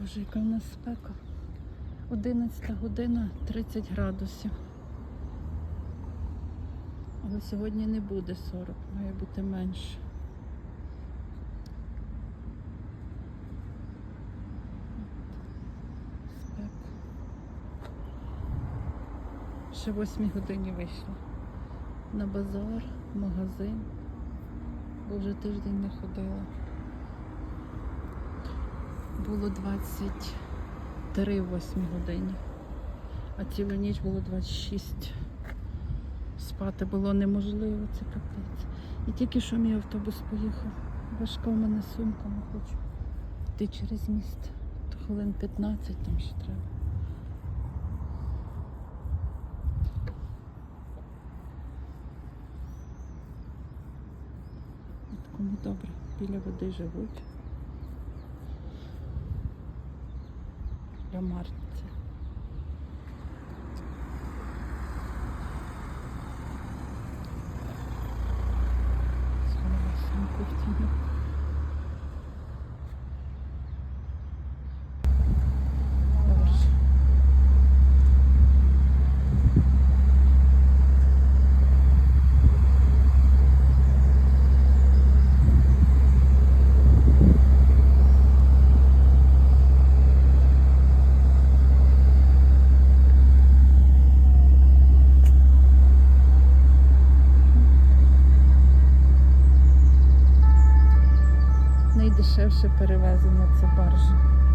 Боже, яка в нас спека. 11 година 30 градусів. Але сьогодні не буде 40, має бути менше. Спека. Ще 8 годині вийшла. На базар, в магазин. Бо вже тиждень не ходила. Було 23 в 8 годині. А цілу ніч було 26. Спати було неможливо, це капець. І тільки що мій автобус поїхав. Важка в мене сумка, не хочу йти через міст. То хвилин 15 там ще треба. Кому добре, біля води живуть. Для Марці. Сховала сумку в Найдешевше перевезення це баржа.